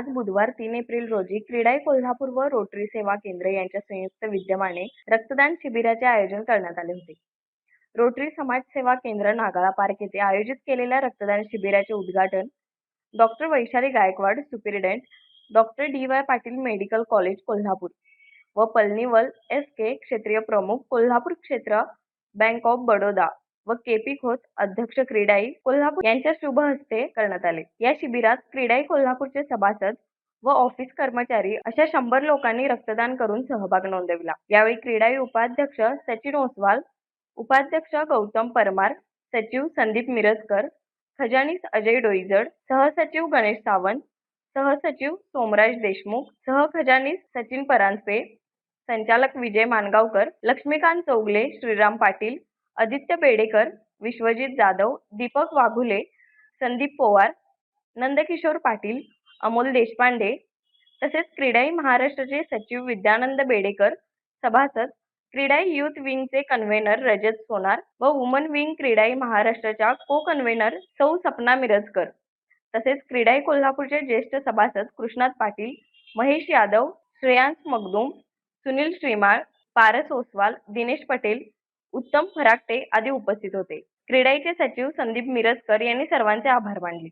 आज बुधवार तीन एप्रिल रोजी क्रीडाई कोल्हापूर व रोटरी सेवा केंद्र यांच्या संयुक्त विद्यमाने रक्तदान शिबिराचे आयोजन करण्यात आले होते. रोटरी समाज सेवा केंद्र नागाळा पार्क येथे आयोजित केलेल्या रक्तदान शिबिराचे उद्घाटन doctor Vaishali Gaikwad superintendent doctor D. Y Patil medical college Kolhapur व पलनीवल एस के क्षेत्रीय प्रमुख कोल्हापूर क्षेत्र बँक ऑफ बडोदा व के पी खोत अध्यक्ष क्रीडाई कोल्हापूर यांच्या शुभ हस्ते करण्यात आले. या शिबिरात क्रीडाई कोल्हापूरचे सभासद व ऑफिस कर्मचारी अशा शंभर लोकांनी रक्तदान करून सहभाग नोंदविला. यावेळी क्रीडाई उपाध्यक्ष सचिन ओसवाल उपाध्यक्ष गौतम परमार सचिव संदीप मिरजकर खजानीस अजय डोईजड सहसचिव गणेश सावंत सहसचिव सोमराज देशमुख सहखजानीस सचिन परांजपे संचालक विजय मानगावकर लक्ष्मीकांत चौगले श्रीराम पाटील आदित्य बेडेकर विश्वजित जाधव दीपक वाघुले संदीप पोवार नंदकिशोर पाटील अमोल देशपांडे तसेच क्रीडाई महाराष्ट्राचे सचिव विद्यानंद बेडेकर सभासद क्रीडाई युथ विंगचे कन्व्हेनर रजत सोनार व वुमन विंग क्रीडाई महाराष्ट्राच्या को कन्व्हेनर सौ सपना मिरजकर तसेच क्रीडाई कोल्हापूरचे ज्येष्ठ सभासद कृष्णात पाटील महेश यादव श्रेयांश मगदूम सुनील श्रीमाळ पारस ओसवाल दिनेश पटेल उत्तम फराकटे आदी उपस्थित होते. क्रीडाईचे सचिव संदीप मिरजकर यांनी सर्वांचे आभार मानले.